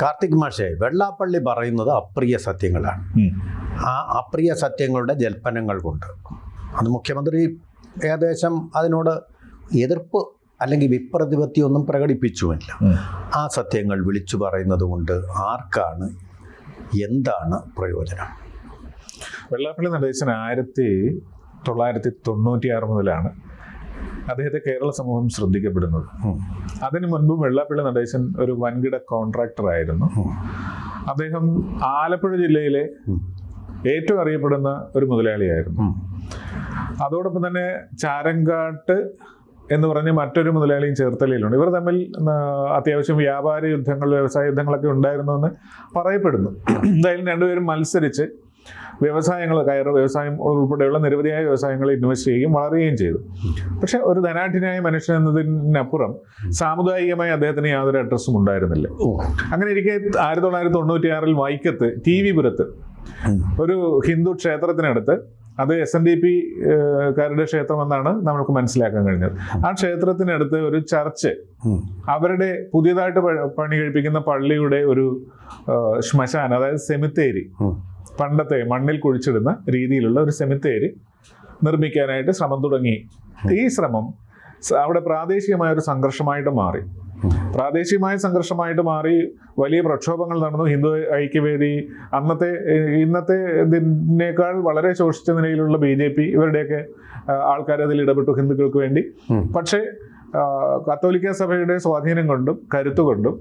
കാർത്തിക് മാഷെ വെള്ളാപ്പള്ളി പറയുന്നത് അപ്രിയ സത്യങ്ങളാണ്. ആ അപ്രിയ സത്യങ്ങളുടെ ജൽപ്പനങ്ങൾ കൊണ്ട്. അത് മുഖ്യമന്ത്രി ഏകദേശം അതിനോട് എതിർപ്പ് അല്ലെങ്കിൽ വിപ്രതിപത്തിയൊന്നും പ്രകടിപ്പിച്ചുമില്ല. ആ സത്യങ്ങൾ വിളിച്ചു പറയുന്നത് കൊണ്ട് ആർക്കാണ് എന്താണ് പ്രയോജനം? വെള്ളാപ്പള്ളി നടേശൻ ആയിരത്തി തൊള്ളായിരത്തി തൊണ്ണൂറ്റി ആറ് മുതലാണ് അദ്ദേഹത്തെ കേരള സമൂഹം ശ്രദ്ധിക്കപ്പെടുന്നത്. അതിനു മുൻപും വെള്ളാപ്പള്ളി നടേശൻ ഒരു വൻകിട കോൺട്രാക്ടർ ആയിരുന്നു. അദ്ദേഹം ആലപ്പുഴ ജില്ലയിലെ ഏറ്റവും അറിയപ്പെടുന്ന ഒരു മുതലാളിയായിരുന്നു. അതോടൊപ്പം തന്നെ ചാരങ്കാട്ട് എന്ന് പറഞ്ഞ് മറ്റൊരു മുതലാളിയും ചേർത്തലയിലുണ്ട്. ഇവർ തമ്മിൽ അത്യാവശ്യം വ്യാപാര യുദ്ധങ്ങൾ വ്യവസായ യുദ്ധങ്ങളൊക്കെ ഉണ്ടായിരുന്നു എന്ന് പറയപ്പെടുന്നു. എന്തായാലും രണ്ടുപേരും മത്സരിച്ച് വ്യവസായങ്ങൾ കയർ വ്യവസായം ഉൾപ്പെടെയുള്ള നിരവധിയായ വ്യവസായങ്ങൾ ഇൻവെസ്റ്റ് ചെയ്യുകയും വളരുകയും ചെയ്തു. പക്ഷെ ഒരു ധനാഠ്യനായ മനുഷ്യൻ എന്നതിനപ്പുറം സാമുദായികമായി അദ്ദേഹത്തിന് യാതൊരു അഡ്രസ്സും ഉണ്ടായിരുന്നില്ല. അങ്ങനെ ഇരിക്കെ ആയിരത്തി തൊള്ളായിരത്തി തൊണ്ണൂറ്റി ആറിൽ വൈക്കത്ത് ടി വി പുരത്ത് ഒരു ഹിന്ദു ക്ഷേത്രത്തിനടുത്ത് അത് എസ് എൻ ഡി പി കാരുടെ ക്ഷേത്രമെന്നാണ് നമ്മൾക്ക് മനസ്സിലാക്കാൻ കഴിഞ്ഞത്. ആ ക്ഷേത്രത്തിനടുത്ത് ഒരു ചർച്ച് അവരുടെ പുതിയതായിട്ട് പണി കഴിപ്പിക്കുന്ന പള്ളിയുടെ ഒരു ശ്മശാനം അതായത് സെമിത്തേരി. പണ്ടത്തെ മണ്ണിൽ കുഴിച്ചിടുന്ന രീതിയിലുള്ള ഒരു സെമിത്തേരി നിർമ്മിക്കാനായിട്ട് ശ്രമം തുടങ്ങി. ഈ ശ്രമം അവിടെ പ്രാദേശികമായ ഒരു സംഘർഷമായിട്ട് മാറി. പ്രാദേശികമായ സംഘർഷമായിട്ട് മാറി വലിയ പ്രക്ഷോഭങ്ങൾ നടന്നു. ഹിന്ദു ഐക്യവേദി അന്നത്തെ ഇന്നത്തെ ഇതിനേക്കാൾ വളരെ ശോഷിച്ച നിലയിലുള്ള ബി ജെ പി ഇവരുടെയൊക്കെ ആൾക്കാർ അതിൽ ഇടപെട്ടു ഹിന്ദുക്കൾക്ക് വേണ്ടി. പക്ഷേ കത്തോലിക്ക സഭയുടെ സ്വാധീനം കൊണ്ടും കരുത്തുകൊണ്ടും.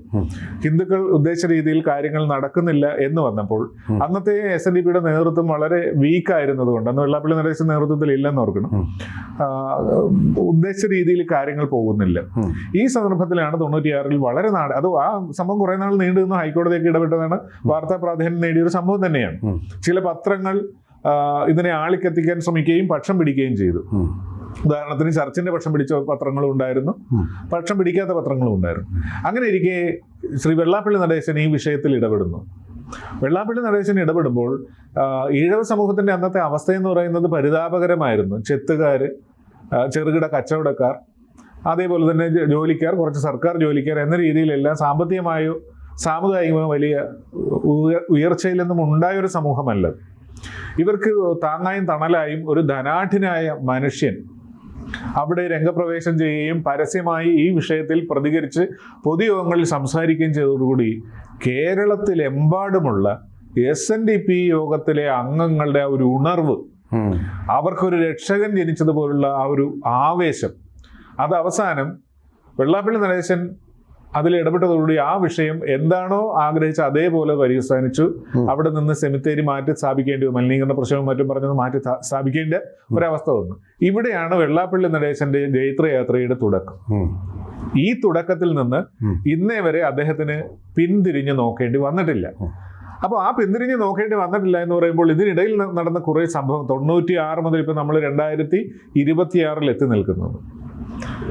ഹിന്ദുക്കൾ ഉദ്ദേശിച്ച രീതിയിൽ കാര്യങ്ങൾ നടക്കുന്നില്ല എന്ന് വന്നപ്പോൾ അന്നത്തെ എസ് എൻ ഡി പിയുടെ നേതൃത്വം വളരെ വീക്ക് ആയിരുന്നതുകൊണ്ട് അന്ന് വെള്ളാപ്പള്ളി നടേശ നേതൃത്വത്തിൽ ഇല്ലെന്ന് ഓർക്കണം. ഉദ്ദേശ ഉദ്ദേശിച്ച രീതിയിൽ കാര്യങ്ങൾ പോകുന്നില്ല. ഈ സന്ദർഭത്തിലാണ് തൊണ്ണൂറ്റിയാറിൽ വളരെ നാട് അത് ആ സംഭവം കുറെ നാൾ നീണ്ടു നിന്ന് ഹൈക്കോടതിയൊക്കെ ഇടപെട്ടതാണ്. വാർത്താ പ്രാധാന്യം നേടിയൊരു സംഭവം തന്നെയാണ്. ചില പത്രങ്ങൾ ഇതിനെ ആളിക്കത്തിക്കാൻ ശ്രമിക്കുകയും പക്ഷം പിടിക്കുകയും ചെയ്തു. ഉദാഹരണത്തിന് ചർച്ചിന്റെ പക്ഷം പിടിച്ച പത്രങ്ങളും ഉണ്ടായിരുന്നു. പക്ഷം പിടിക്കാത്ത പത്രങ്ങളും ഉണ്ടായിരുന്നു. അങ്ങനെ ഇരിക്കെ ശ്രീ വെള്ളാപ്പള്ളി നടേശൻ ഈ വിഷയത്തിൽ ഇടപെടുന്നു. വെള്ളാപ്പള്ളി നടേശൻ ഇടപെടുമ്പോൾ ഈഴവ സമൂഹത്തിന്റെ അന്നത്തെ അവസ്ഥ എന്ന് പറയുന്നത് പരിതാപകരമായിരുന്നു. ചെത്തുകാർ ചെറുകിട കച്ചവടക്കാർ അതേപോലെ തന്നെ ജോലിക്കാർ കുറച്ച് സർക്കാർ ജോലിക്കാർ എന്ന രീതിയിലെല്ലാം സാമ്പത്തികമായോ സാമുദായികമായോ വലിയ ഉയർച്ചയിലൊന്നും ഉയർച്ചയിൽ നിന്നും ഉണ്ടായ ഒരു സമൂഹമല്ല ഇവർക്ക് താങ്ങായും തണലായും ഒരു ധനാഠ്യനായ മനുഷ്യൻ അവിടെ രംഗപ്രവേശം ചെയ്യുകയും പരസ്യമായി ഈ വിഷയത്തിൽ പ്രതികരിച്ച് പൊതുയോഗങ്ങളിൽ സംസാരിക്കുകയും ചെയ്തതോടുകൂടി കേരളത്തിലെമ്പാടുമുള്ള എസ് എൻ ഡി പി യോഗത്തിലെ അംഗങ്ങളുടെ ആ ഒരു ഉണർവ് അവർക്കൊരു രക്ഷകൻ ജനിച്ചതുപോലുള്ള ആ ഒരു ആവേശം. അത് അവസാനം വെള്ളാപ്പള്ളി നടേശൻ അതിൽ ഇടപെട്ടതോടുകൂടി ആ വിഷയം എന്താണോ ആഗ്രഹിച്ച അതേപോലെ പരിസ്ഥാനിച്ചു. അവിടെ നിന്ന് സെമിത്തേരി മാറ്റി സ്ഥാപിക്കേണ്ടി വന്നു. മലിനീകരണ പ്രശ്നവും മറ്റും പറഞ്ഞത് മാറ്റി സ്ഥാ- സ്ഥാപിക്കേണ്ട ഒരവസ്ഥ വന്നു. ഇവിടെയാണ് വെള്ളാപ്പള്ളി നടേശന്റെ ജൈത്രയാത്രയുടെ തുടക്കം. ഈ തുടക്കത്തിൽ നിന്ന്. ഇന്നേ വരെ അദ്ദേഹത്തിന് പിന്തിരിഞ്ഞ് നോക്കേണ്ടി വന്നിട്ടില്ല. അപ്പൊ അപ്പോൾ ആ പിന്തിരിഞ്ഞ് നോക്കേണ്ടി വന്നിട്ടില്ല എന്ന് പറയുമ്പോൾ ഇതിനിടയിൽ നടന്ന കുറേ സംഭവം തൊണ്ണൂറ്റി ആറ് മുതൽ ഇപ്പം നമ്മൾ രണ്ടായിരത്തി ഇരുപത്തിയാറിൽ എത്തി നിൽക്കുന്നത്.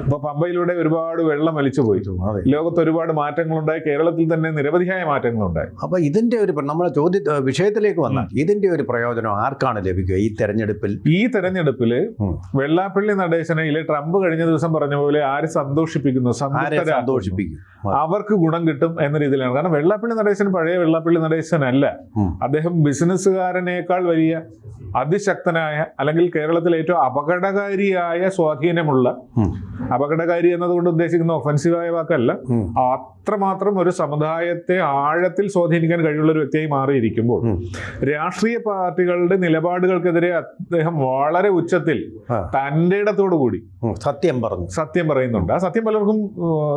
അപ്പോൾ പമ്പയിലൂടെ ഒരുപാട് വെള്ളം വലിച്ചു പോയി. ലോകത്ത് ഒരുപാട് മാറ്റങ്ങളുണ്ടായി. കേരളത്തിൽ തന്നെ നിരവധിയായ മാറ്റങ്ങളുണ്ടായി. അപ്പൊ ഇതിന്റെ ഒരു നമ്മുടെ ചോദ്യ വിഷയത്തിലേക്ക് വന്നാൽ ഇതിന്റെ ഒരു പ്രയോജനം ആർക്കാണ് ലഭിക്കുക ഈ തെരഞ്ഞെടുപ്പിൽ? ഈ തെരഞ്ഞെടുപ്പിൽ ഉം. വെള്ളാപ്പള്ളി നടേശനയിലെ ട്രംപ് കഴിഞ്ഞ ദിവസം പറഞ്ഞ പോലെ ആര് സന്തോഷിപ്പിക്കുന്നു? സന്തോഷിപ്പിക്കുന്നു സന്തോഷിപ്പിക്കും? അവർക്ക് ഗുണം കിട്ടും എന്ന രീതിയിലാണ്. കാരണം വെള്ളാപ്പള്ളി നടേശൻ പഴയ വെള്ളാപ്പള്ളി നടേശൻ അല്ല അദ്ദേഹം ബിസിനസ്സുകാരനേക്കാൾ വലിയ അതിശക്തനായ അല്ലെങ്കിൽ കേരളത്തിലെ ഏറ്റവും അപകടകാരിയായ സ്വാധീനമുള്ള. അപകടകാരി എന്നതുകൊണ്ട് ഉദ്ദേശിക്കുന്ന ഒഫൻസീവായ വാക്കല്ല. അത്രമാത്രം ഒരു സമുദായത്തെ ആഴത്തിൽ സ്വാധീനിക്കാൻ കഴിവുള്ള ഒരു വ്യക്തിയായി മാറിയിരിക്കുമ്പോൾ. രാഷ്ട്രീയ പാർട്ടികളുടെ നിലപാടുകൾക്കെതിരെ അദ്ദേഹം വളരെ ഉച്ചത്തിൽ. തന്റെ ഇടത്തോടു കൂടി സത്യം പറഞ്ഞു സത്യം പറയുന്നുണ്ട് ആ സത്യം പലർക്കും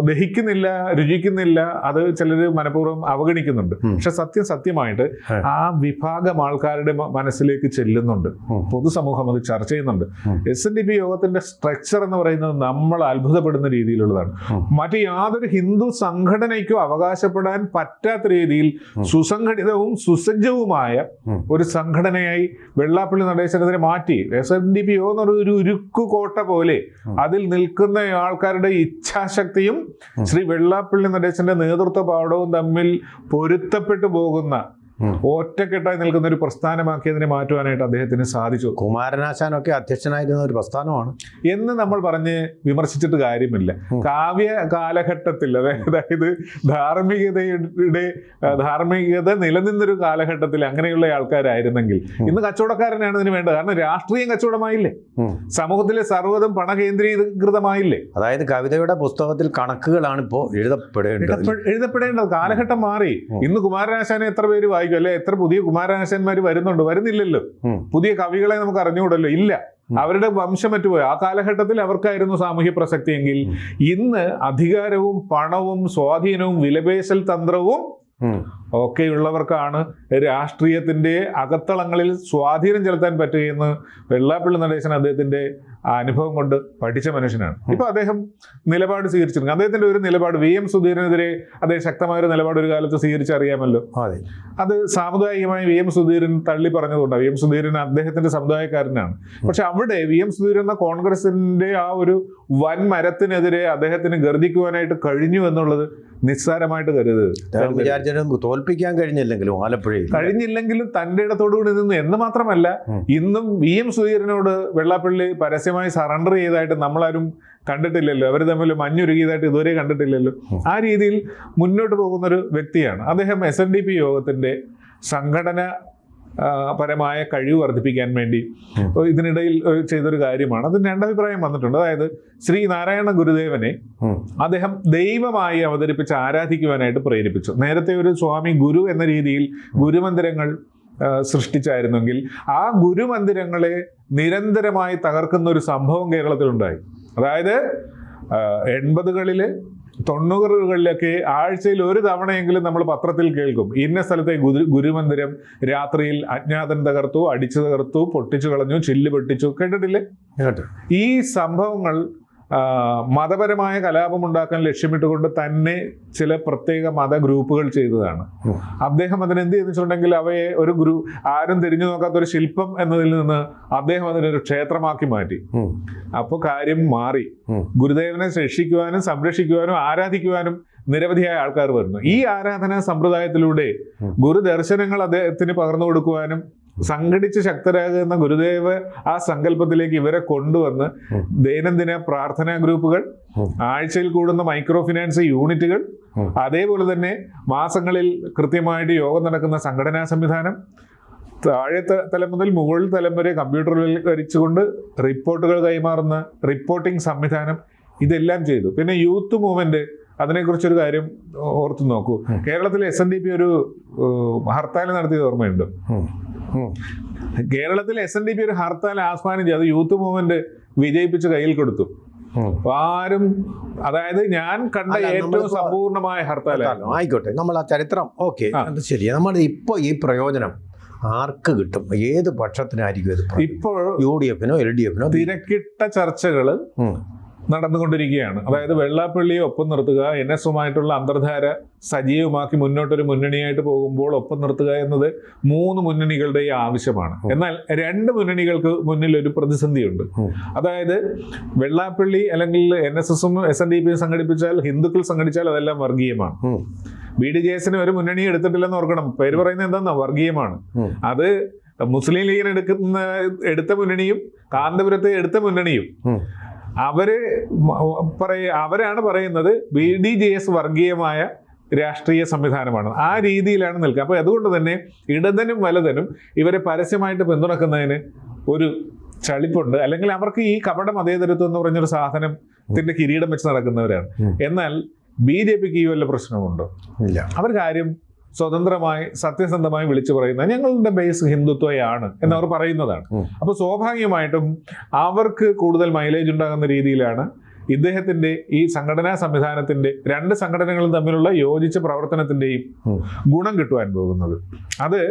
ദഹിക്കുന്നില്ല രുചിക്കുന്നില്ല അത് ചിലർ മനഃപൂർവം അവഗണിക്കുന്നുണ്ട് പക്ഷെ സത്യം സത്യമായിട്ട് ആ. വിഭാഗം ആൾക്കാരുടെ മനസ്സിലേക്ക് ചെല്ലുന്നുണ്ട് പൊതുസമൂഹം അത് ചർച്ച ചെയ്യുന്നുണ്ട്. എസ് എൻ ഡി പി യോഗത്തിന്റെ സ്ട്രക്ചർ എന്ന് പറയുന്നത് നമ്മൾ അത്ഭുതപ്പെടുന്ന രീതിയിലുള്ളതാണ്. മറ്റ് യാതൊരു ഹിന്ദു സംഘടനയ്ക്കോ അവകാശപ്പെടാൻ പറ്റാത്ത രീതിയിൽ. സുസംഘടിതവും സുസജ്ജവുമായ ഒരു സംഘടനയായി വെള്ളാപ്പള്ളി നടേശനത്തിനെ മാറ്റി എസ് എൻ ഡി പി ഒന്ന് എന്ന് ഒരു ഉരുക്കു കോട്ട പോലെ അതിൽ നിൽക്കുന്ന ആൾക്കാരുടെ ഇച്ഛാശക്തിയും ശ്രീ വെള്ളാപ്പള്ളി നടേശന്റെ നേതൃത്വ പാഠവും തമ്മിൽ പൊരുത്തപ്പെട്ടു പോകുന്ന. ഒറ്റക്കെട്ടായി നിൽക്കുന്ന ഒരു പ്രസ്ഥാനമാക്കിയതിനെ മാറ്റുവാനായിട്ട് അദ്ദേഹത്തിന് സാധിച്ചു. കുമാരനാശാനൊക്കെ അധ്യക്ഷനായിരുന്ന ഒരു പ്രസ്ഥാനമാണ്. എന്ന് നമ്മൾ പറഞ്ഞ് വിമർശിച്ചിട്ട് കാര്യമില്ല. കാവ്യ കാലഘട്ടത്തിൽ അതായത് ധാർമ്മികതയുടെ ധാർമ്മികത നിലനിന്നൊരു കാലഘട്ടത്തിൽ അങ്ങനെയുള്ള ആൾക്കാരായിരുന്നെങ്കിൽ ഇന്ന് കച്ചവടക്കാരനാണ് ഇതിന് വേണ്ടത്. കാരണം രാഷ്ട്രീയം കച്ചവടമായില്ലേ. സമൂഹത്തിലെ സർവതും പണകേന്ദ്രീകൃതമായില്ലേ അതായത് കവിതയുടെ പുസ്തകത്തിൽ കണക്കുകളാണ് ഇപ്പോൾ എഴുതപ്പെടേണ്ടത് എഴുതപ്പെടേണ്ടത്. കാലഘട്ടം മാറി. ഇന്ന് കുമാരനാശാനെ എത്ര പേര് വായിക്കും? അല്ലെ? എത്ര പുതിയ കുമാരനാശന്മാർ വരുന്നുണ്ട്. വരുന്നില്ലല്ലോ. പുതിയ കവികളെ നമുക്ക് അറിഞ്ഞുകൂടല്ലോ. ഇല്ല. അവരുടെ വംശം മറ്റുപോയി. ആ കാലഘട്ടത്തിൽ അവർക്കായിരുന്നു സാമൂഹ്യ പ്രസക്തിയെങ്കിൽ. ഇന്ന് അധികാരവും പണവും സ്വാധീനവും വിലപേശൽ തന്ത്രവും. ഒക്കെയുള്ളവർക്കാണ് രാഷ്ട്രീയത്തിന്റെ അകത്തളങ്ങളിൽ സ്വാധീനം ചെലുത്താൻ പറ്റുകയെന്ന് വെള്ളാപ്പള്ളി നടേശൻ അദ്ദേഹത്തിന്റെ ആ അനുഭവം കൊണ്ട് പഠിച്ച മനുഷ്യനാണ്. ഇപ്പൊ അദ്ദേഹം നിലപാട് സ്വീകരിച്ചിരുന്നു. അദ്ദേഹത്തിന്റെ ഒരു നിലപാട് വി എം സുധീരനെതിരെ അദ്ദേഹം ശക്തമായ ഒരു നിലപാട് ഒരു കാലത്ത് സ്വീകരിച്ചറിയാമല്ലോ. അതെ. അത് സാമുദായികമായി വി എം സുധീരൻ തള്ളി പറഞ്ഞതുകൊണ്ടാണ് വി എം സുധീരൻ അദ്ദേഹത്തിന്റെ സമുദായക്കാരനാണ്. പക്ഷെ അവിടെ വി എം സുധീരൻ എന്ന കോൺഗ്രസിന്റെ ആ ഒരു വൻ മരത്തിനെതിരെ അദ്ദേഹത്തിന് ഗർജിക്കുവാനായിട്ട് കഴിഞ്ഞു എന്നുള്ളത് നിസ്സാരമായിട്ട് കരുതരുത്. തോൽപ്പിക്കാൻ കഴിഞ്ഞില്ലെങ്കിലും ആലപ്പുഴ കഴിഞ്ഞില്ലെങ്കിലും തന്റെ ഇടത്തോടുകൂടി നിന്ന് എന്ന് മാത്രമല്ല ഇന്നും വി എം സുധീരനോട് വെള്ളാപ്പള്ളി പരസ്യമായി സറണ്ടർ ചെയ്തതായിട്ട് നമ്മളാരും കണ്ടിട്ടില്ലല്ലോ. അവർ തമ്മിൽ മഞ്ഞുരുകിയതായിട്ട് ഇതുവരെ കണ്ടിട്ടില്ലല്ലോ. ആ രീതിയിൽ മുന്നോട്ട് പോകുന്ന ഒരു വ്യക്തിയാണ്. അദ്ദേഹം എസ് എൻ ഡി പി യോഗത്തിന്റെ സംഘടന പരമായ കഴിവ് വർദ്ധിപ്പിക്കാൻ വേണ്ടി. ഇതിനിടയിൽ ചെയ്തൊരു കാര്യമാണ്. അതിന് രണ്ടഭിപ്രായം വന്നിട്ടുണ്ട്. അതായത് ശ്രീ നാരായണ ഗുരുദേവനെ അദ്ദേഹം ദൈവമായി അവതരിപ്പിച്ച് ആരാധിക്കുവാനായിട്ട് പ്രേരിപ്പിച്ചു. നേരത്തെ ഒരു സ്വാമി ഗുരു എന്ന രീതിയിൽ ഗുരുമന്ദിരങ്ങൾ സൃഷ്ടിച്ചായിരുന്നെങ്കിൽ ആ ഗുരുമന്ദിരങ്ങളെ നിരന്തരമായി തകർക്കുന്ന ഒരു സംഭവം കേരളത്തിലുണ്ടായി. അതായത് എൺപതുകളിൽ എൺപതുകളിൽ തൊണ്ണൂറുകളിലൊക്കെ ആഴ്ചയിൽ ഒരു തവണയെങ്കിലും നമ്മൾ പത്രത്തിൽ കേൾക്കും. ഇന്ന സ്ഥലത്തെ ഗുരു ഗുരുമന്ദിരം രാത്രിയിൽ അജ്ഞാതൻ തകർത്തു അടിച്ചു തകർത്തു പൊട്ടിച്ചു കളഞ്ഞു ചില്ല് പൊട്ടിച്ചു. കേട്ടിട്ടില്ലേ? കേട്ടോ ഈ സംഭവങ്ങൾ ആ, കലാപം ഉണ്ടാക്കാൻ ലക്ഷ്യമിട്ടുകൊണ്ട് തന്നെ ചില പ്രത്യേക മത ഗ്രൂപ്പുകൾ ചെയ്തതാണ്. അദ്ദേഹം അതിന് എന്ത് ചെയ്തിട്ടുണ്ടെങ്കിൽ അവയെ ഒരു ഗ്രൂ ആരും തിരിഞ്ഞു നോക്കാത്ത ഒരു ശില്പം എന്നതിൽ നിന്ന് അദ്ദേഹം അതിനൊരു ക്ഷേത്രമാക്കി മാറ്റി. അപ്പോൾ കാര്യം മാറി. ഗുരുദേവനെ രക്ഷിക്കുവാനും സംരക്ഷിക്കുവാനും ആരാധിക്കുവാനും നിരവധിയായ ആൾക്കാർ വരുന്നു. ഈ ആരാധനാ സമ്പ്രദായത്തിലൂടെ. ഗുരുദർശനങ്ങൾ അദ്ദേഹത്തിന് പകർന്നു കൊടുക്കുവാനും സംഘടിച്ച് ശക്തരാകുന്ന ഗുരുദേവ് ആ സങ്കല്പത്തിലേക്ക് ഇവരെ കൊണ്ടുവന്ന്. ദൈനംദിന പ്രാർത്ഥനാ ഗ്രൂപ്പുകൾ ആഴ്ചയിൽ കൂടുന്ന മൈക്രോ ഫിനാൻസ് യൂണിറ്റുകൾ അതേപോലെ തന്നെ മാസങ്ങളിൽ കൃത്യമായിട്ട് യോഗം നടക്കുന്ന സംഘടനാ സംവിധാനം താഴെ തലം മുതൽ മുകളിൽ തലം വരെ കമ്പ്യൂട്ടറിൽ വരിച്ചുകൊണ്ട് റിപ്പോർട്ടുകൾ കൈമാറുന്ന റിപ്പോർട്ടിംഗ് സംവിധാനം ഇതെല്ലാം ചെയ്തു. പിന്നെ യൂത്ത് മൂവ്മെന്റ് അതിനെക്കുറിച്ചൊരു കാര്യം ഓർത്തു നോക്കൂ. കേരളത്തിൽ എസ് എൻ ഡി പി ഒരു ഹർത്താൽ നടത്തിയത് ഓർമ്മയുണ്ട്. കേരളത്തിൽ എസ് എൻ ഡി പി ഒരു ഹർത്താൽ ആഹ്വാനം ചെയ്ത് യൂത്ത് മൂവ്മെന്റ് വിജയിപ്പിച്ച് കയ്യിൽ കൊടുത്തു. ആരും അതായത് ഞാൻ കണ്ട ഏറ്റവും സമ്പൂർണമായ ഹർത്താൽ ആയിക്കോട്ടെ നമ്മൾ ആ ചരിത്രം. ഓക്കെ. അത് ശരി. നമ്മൾ ഇപ്പോൾ ഈ പ്രയോജനം ആർക്ക് കിട്ടും? ഏത് പക്ഷത്തിനായിരിക്കും ഇത്? ഇപ്പോൾ യു ഡി എഫിനോ എൽ ഡി എഫിനോ തിരക്കിട്ട ചർച്ചകൾ നടന്നുകൊണ്ടിരിക്കുകയാണ്. അതായത് വെള്ളാപ്പള്ളിയെ ഒപ്പം നിർത്തുക എൻ എസ് അന്തർധാര സജീവമാക്കി മുന്നോട്ടൊരു മുന്നണിയായിട്ട് പോകുമ്പോൾ ഒപ്പം നിർത്തുക എന്നത് മൂന്ന് മുന്നണികളുടെ ആവശ്യമാണ്. എന്നാൽ രണ്ട് മുന്നണികൾക്ക് മുന്നിൽ ഒരു പ്രതിസന്ധിയുണ്ട്. അതായത് വെള്ളാപ്പള്ളി അല്ലെങ്കിൽ എൻ എസ് എസും എസ് എൻ ഡി പിയും സംഘടിപ്പിച്ചാൽ ഹിന്ദുക്കൾ സംഘടിച്ചാൽ അതെല്ലാം വർഗീയമാണ്. ബി ഡി ജെ എസിന് ഒരു മുന്നണി എടുത്തിട്ടില്ലെന്ന് ഓർക്കണം. പേര് പറയുന്നത് എന്താണെന്നാ വർഗീയമാണ്. അത് മുസ്ലിം ലീഗിന് എടുക്കുന്ന എടുത്ത മുന്നണിയും കാന്തപുരത്തെ എടുത്ത മുന്നണിയും. അവർ പറയ അവരാണ് പറയുന്നത് ബി ഡി ജെ എസ് വർഗീയമായ രാഷ്ട്രീയ സംവിധാനമാണ്. ആ രീതിയിലാണ് നിൽക്കുക. അപ്പോൾ അതുകൊണ്ട് തന്നെ ഇടതനും വലതനും ഇവരെ പരസ്യമായിട്ട് പിന്തുണക്കുന്നതിന് ഒരു ചളിപ്പുണ്ട്. അല്ലെങ്കിൽ അവർക്ക് ഈ കപട മതേതരത്വം എന്ന് പറഞ്ഞൊരു സാധനത്തിന്റെ കിരീടം വെച്ച് നടക്കുന്നവരാണ്. എന്നാൽ ബി ജെ പിക്ക് ഈ വല്ല പ്രശ്നമുണ്ടോ ഇല്ല. അവർ കാര്യം സ്വതന്ത്രമായി സത്യസന്ധമായി വിളിച്ചു പറയുന്നത് ഞങ്ങളുടെ ബേസ് ഹിന്ദുത്വയാണ് എന്നവർ പറയുന്നതാണ്. അപ്പോൾ സ്വാഭാവികമായിട്ടും അവർക്ക് കൂടുതൽ മൈലേജ് ഉണ്ടാകുന്ന രീതിയിലാണ് ഇദ്ദേഹത്തിന്റെ ഈ സംഘടനാ സംവിധാനത്തിന്റെ രണ്ട് സംഘടനകളും തമ്മിലുള്ള യോജിച്ച പ്രവർത്തനത്തിന്റെയും ഗുണം കിട്ടുവാൻ പോകുന്നത്. അത്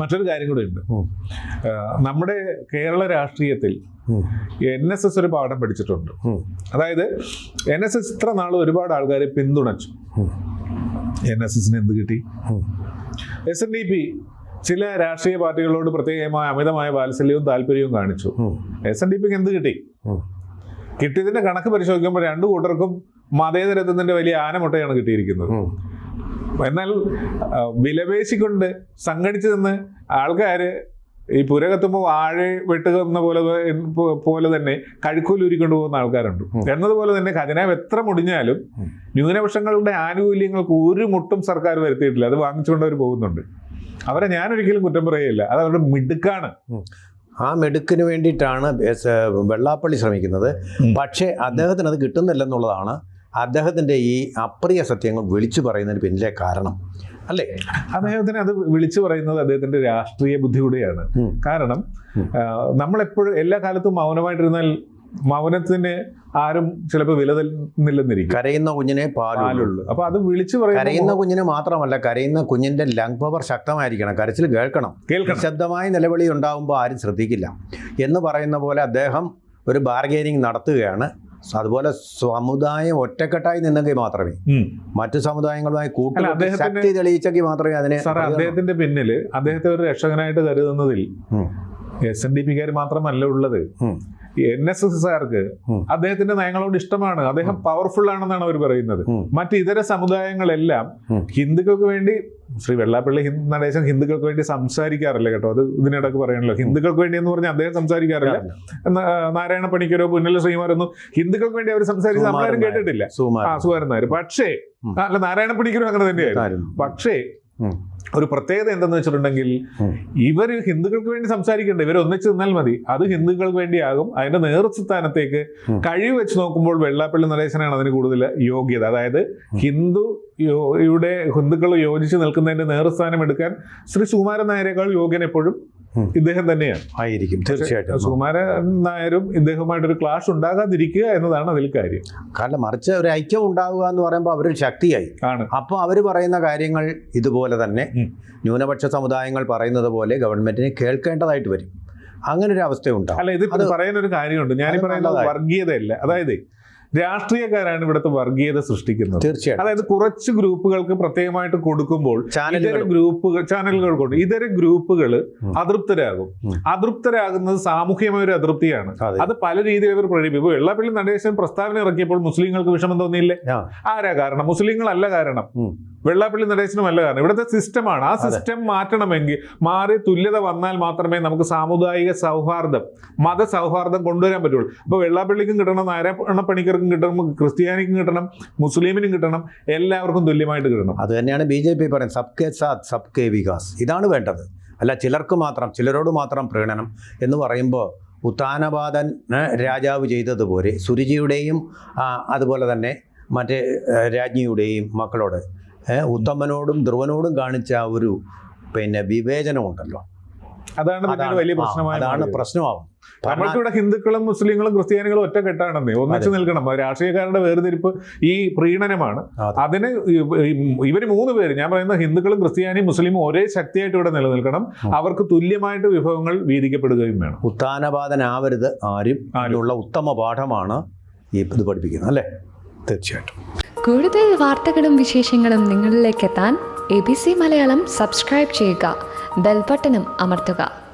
മറ്റൊരു കാര്യം കൂടെ ഉണ്ട്. നമ്മുടെ കേരള രാഷ്ട്രീയത്തിൽ. എൻ എസ് എസ് ഒരു പാഠം പഠിച്ചിട്ടുണ്ട്. അതായത് എൻ എസ് എസ് ഇത്ര നാൾ ഒരുപാട് ആൾക്കാരെ പിന്തുണച്ചു. എൻ എസ് എസിന് എന്ത് കിട്ടി. എസ് എൻ ഡി പി ചില രാഷ്ട്രീയ പാർട്ടികളോട് പ്രത്യേകമായ അമിതമായ വാത്സല്യവും താല്പര്യവും കാണിച്ചു. എസ് എൻ ഡി പിക്ക് എന്ത് കിട്ടി? കിട്ടിയതിന്റെ കണക്ക് പരിശോധിക്കുമ്പോൾ രണ്ടു കൂട്ടർക്കും മതേതരത്വത്തിന്റെ വലിയ ആനമുട്ടയാണ് കിട്ടിയിരിക്കുന്നത്. എന്നാൽ വിലപേശിക്കൊണ്ട് സംഘടിച്ചു നിന്ന് ആൾക്കാര് ഈ പുര കത്തുമ്പോൾ വാഴ വെട്ടുന്ന പോലെ പോ- പോലെ തന്നെ കഴുക്കോൽ ഉരുക്കൊണ്ട് പോകുന്ന ആൾക്കാരുണ്ട്. എന്നതുപോലെ തന്നെ ഖജനാവ് എത്ര മുടിഞ്ഞാലും ന്യൂനപക്ഷങ്ങളുടെ ആനുകൂല്യങ്ങൾക്ക് ഒരു മുട്ടും സർക്കാർ വരുത്തിയിട്ടില്ല. അത് വാങ്ങിച്ചുകൊണ്ട് അവർ പോകുന്നുണ്ട്. അവരെ ഞാനൊരിക്കലും കുറ്റം പറയുകയില്ല. അത് അവരുടെ മിടുക്കാണ്. ആ മെടുക്കിന് വേണ്ടിയിട്ടാണ് വെള്ളാപ്പള്ളി ശ്രമിക്കുന്നത്. പക്ഷേ അദ്ദേഹത്തിന് അത് കിട്ടുന്നില്ലെന്നുള്ളതാണ് അദ്ദേഹത്തിന്റെ ഈ അപ്രിയ സത്യങ്ങൾ വിളിച്ചു പറയുന്നതിന് പിന്നിലെ കാരണം. അല്ലേ? അദ്ദേഹത്തിന് അത് വിളിച്ചു പറയുന്നത് അദ്ദേഹത്തിന്റെ രാഷ്ട്രീയ ബുദ്ധി കൂടെയാണ്. കാരണം നമ്മളെപ്പോഴും എല്ലാ കാലത്തും മൗനമായിട്ടിരുന്നാൽ മൗനത്തിന് ആരും ചിലപ്പോൾ വില തരുന്നില്ലെന്നിരിക്കും കരയുന്ന കുഞ്ഞിനെ പാലുള്ളൂ. അപ്പൊ അത് വിളിച്ചു പറയും കരയുന്ന കുഞ്ഞിനെ കുഞ്ഞിന് മാത്രമല്ല കരയുന്ന കുഞ്ഞിന്റെ ലങ് പവർ ശക്തമായിരിക്കണം. കരച്ചിൽ കേൾക്കണം. കേൾക്കണം. ശബ്ദമായ നിലവിളി ഉണ്ടാകുമ്പോൾ ആരും ശ്രദ്ധിക്കില്ല. എന്ന് പറയുന്ന പോലെ അദ്ദേഹം ഒരു ബാർഗെയിനിങ് നടത്തുകയാണ്. അതുപോലെ സമുദായം ഒറ്റക്കെട്ടായി നിന്നെങ്കിൽ മാത്രമേ മറ്റു സമുദായങ്ങളുമായി കൂട്ടി ശക്തി തെളിയിച്ചെങ്കിൽ മാത്രമേ അതിനെ സാർ അദ്ദേഹത്തിന്റെ പിന്നിൽ അദ്ദേഹത്തെ ഒരു രക്ഷകനായിട്ട് കരുതുന്നതിൽ. എസ് എൻ ഡി പിക്കാർ മാത്രമല്ല ഉള്ളത്. എൻ എസ് എസ്സുകാർക്ക്. അദ്ദേഹത്തിന്റെ നയങ്ങളോട് ഇഷ്ടമാണ്. അദ്ദേഹം പവർഫുൾ ആണെന്നാണ് അവർ പറയുന്നത്. മറ്റ് ഇതര സമുദായങ്ങളെല്ലാം ഹിന്ദുക്കൾക്ക് വേണ്ടി ശ്രീ വെള്ളാപ്പള്ളി ഹിന്ദു നടേശൻ ഹിന്ദുക്കൾക്ക് വേണ്ടി സംസാരിക്കാറില്ല കേട്ടോ. അത് ഇതിനിടക്ക് പറയണല്ലോ. ഹിന്ദുക്കൾക്ക് വേണ്ടി എന്ന് പറഞ്ഞാൽ അദ്ദേഹം സംസാരിക്കാറില്ല. നാരായണ പണിക്കരോ പുന്നല ശ്രീമാരൊന്നും ഹിന്ദുക്കൾക്ക് വേണ്ടി അവർ സംസാരിച്ച് നമ്മളാരും കേട്ടിട്ടില്ല. സുകുമാരൻ. ആ സുകാരൻ നായർ പക്ഷേ അല്ല നാരായണ പണിക്കരും അങ്ങനെ തന്നെയായിരുന്നു. പക്ഷേ. ഒരു പ്രത്യേകത എന്തെന്ന് വെച്ചിട്ടുണ്ടെങ്കിൽ ഇവർ ഹിന്ദുക്കൾക്ക് വേണ്ടി സംസാരിക്കണ്ട. ഇവർ ഒന്നിച്ചു നിന്നാൽ മതി. അത് ഹിന്ദുക്കൾക്ക് വേണ്ടിയാകും. അതിന്റെ നേതൃസ്ഥാനത്തേക്ക്. കഴിവ് വെച്ച് നോക്കുമ്പോൾ വെള്ളാപ്പള്ളി നടേശനാണ് അതിന് കൂടുതൽ യോഗ്യത. അതായത് ഹിന്ദു യുടെ ഹിന്ദുക്കൾ യോജിച്ച് നിൽക്കുന്നതിന്റെ നേതൃസ്ഥാനം എടുക്കാൻ ശ്രീ സുകുമാരൻ നായരേക്കാൾ യോഗ്യൻ എപ്പോഴും. ഇദ്ദേഹം തന്നെയാണ്. ആയിരിക്കും തീർച്ചയായിട്ടും. സുകുമാരൻ നായരും ഇദ്ദേഹവുമായിട്ടൊരു ക്ലാഷ് ഉണ്ടാകാതിരിക്കുക എന്നതാണ് അതിൽ കാര്യം. കാരണം മറിച്ച് ഒരു ഐക്യം ഉണ്ടാവുക എന്ന് പറയുമ്പോൾ അവരൊരു ശക്തിയായി. ആണ്. അപ്പോൾ അവർ പറയുന്ന കാര്യങ്ങൾ ഇതുപോലെ തന്നെ ന്യൂനപക്ഷ സമുദായങ്ങൾ പറയുന്നത് പോലെ ഗവൺമെന്റിന് കേൾക്കേണ്ടതായിട്ട് വരും. അങ്ങനെ ഒരു അവസ്ഥയുണ്ടാവും അല്ല ഇത് ഒരു കാര്യമുണ്ട്. ഞാൻ പറയുന്നത് വർഗീയതയല്ല. അതായത് രാഷ്ട്രീയക്കാരാണ് ഇവിടുത്തെ വർഗീയത സൃഷ്ടിക്കുന്നത്. തീർച്ചയായും അതായത് കുറച്ച് ഗ്രൂപ്പുകൾക്ക് പ്രത്യേകമായിട്ട് കൊടുക്കുമ്പോൾ ഇതര ഗ്രൂപ്പുകൾ ചാനലുകൾ കൊണ്ട് ഇതര ഗ്രൂപ്പുകൾ. അതൃപ്തരാകും. അതൃപ്തരാകുന്നത് സാമൂഹ്യമായ ഒരു അതൃപ്തിയാണ്. അത്. പല രീതിയിൽ അവർ പ്രകടിപ്പിക്കും. വെള്ളാപ്പള്ളി നടേശൻ പ്രസ്താവന ഇറക്കിയപ്പോൾ മുസ്ലിങ്ങൾക്ക് വിഷമം തോന്നിയില്ലേ. ആരാ കാരണം? മുസ്ലിങ്ങളല്ല കാരണം. വെള്ളാപ്പള്ളി നടേശനും അല്ല കാരണം. ഇവിടുത്തെ സിസ്റ്റമാണ് ആ സിസ്റ്റം മാറ്റണമെങ്കിൽ മാറി തുല്യത വന്നാൽ മാത്രമേ നമുക്ക് സാമുദായിക സൗഹാർദ്ദം മത സൗഹാർദ്ദം കൊണ്ടുവരാൻ പറ്റുള്ളൂ. അപ്പോൾ വെള്ളാപ്പള്ളിക്കും കിട്ടണം നാരായണ പണിക്കർക്കും കിട്ടണം ക്രിസ്ത്യാനിക്കും കിട്ടണം മുസ്ലിമിനും കിട്ടണം എല്ലാവർക്കും തുല്യമായിട്ട് കിട്ടണം. അത് തന്നെയാണ് ബി ജെ പി പറയുന്നത് സബ് സബ്കെ സാത്ത് സബ്കെ വികാസ്. ഇതാണ് വേണ്ടത്. അല്ല ചിലർക്ക് മാത്രം ചിലരോട് മാത്രം പ്രീണനം എന്ന് പറയുമ്പോൾ ഉത്താനപാദൻ രാജാവ് ചെയ്തതുപോലെ സുരുചിയുടെയും അതുപോലെ തന്നെ മറ്റേ രാജ്ഞിയുടെയും മക്കളോട് ഉത്തമനോടും ധ്രുവനോടും കാണിച്ച ഒരു പിന്നെ വിവേചനമുണ്ടല്ലോ. അതാണ് അതാണ് മാറിയത്. നമ്മൾക്കിവിടെ ഹിന്ദുക്കളും മുസ്ലിങ്ങളും ക്രിസ്ത്യാനികളും ഒറ്റക്കെട്ടാണെന്നേ ഒന്നിച്ചു നിൽക്കണം. രാഷ്ട്രീയക്കാരുടെ വേർതിരിപ്പ് ഈ പ്രീണനമാണ്. അതെ. അതിന് ഇവർ മൂന്ന് പേര് ഞാൻ പറയുന്ന ഹിന്ദുക്കളും ക്രിസ്ത്യാനിയും മുസ്ലിമും ഒരേ ശക്തിയായിട്ട് ഇവിടെ നിലനിൽക്കണം. അവർക്ക് തുല്യമായിട്ട് വിഭവങ്ങൾ വീതിക്കപ്പെടുകയും വേണം. ഉത്താനപാതനാവരുത് ആരും. ആരും. അതിനുള്ള ഉത്തമ പാഠമാണ് ഈ ഇത് പഠിപ്പിക്കുന്നത് അല്ലേ? തീർച്ചയായിട്ടും. കൂടുതൽ വാർത്തകളും വിശേഷങ്ങളും നിങ്ങളിലേക്ക് എത്താൻ A B C Malayalam subscribe ചെയ്യുക. ബെൽബട്ടനും അമർത്തുക.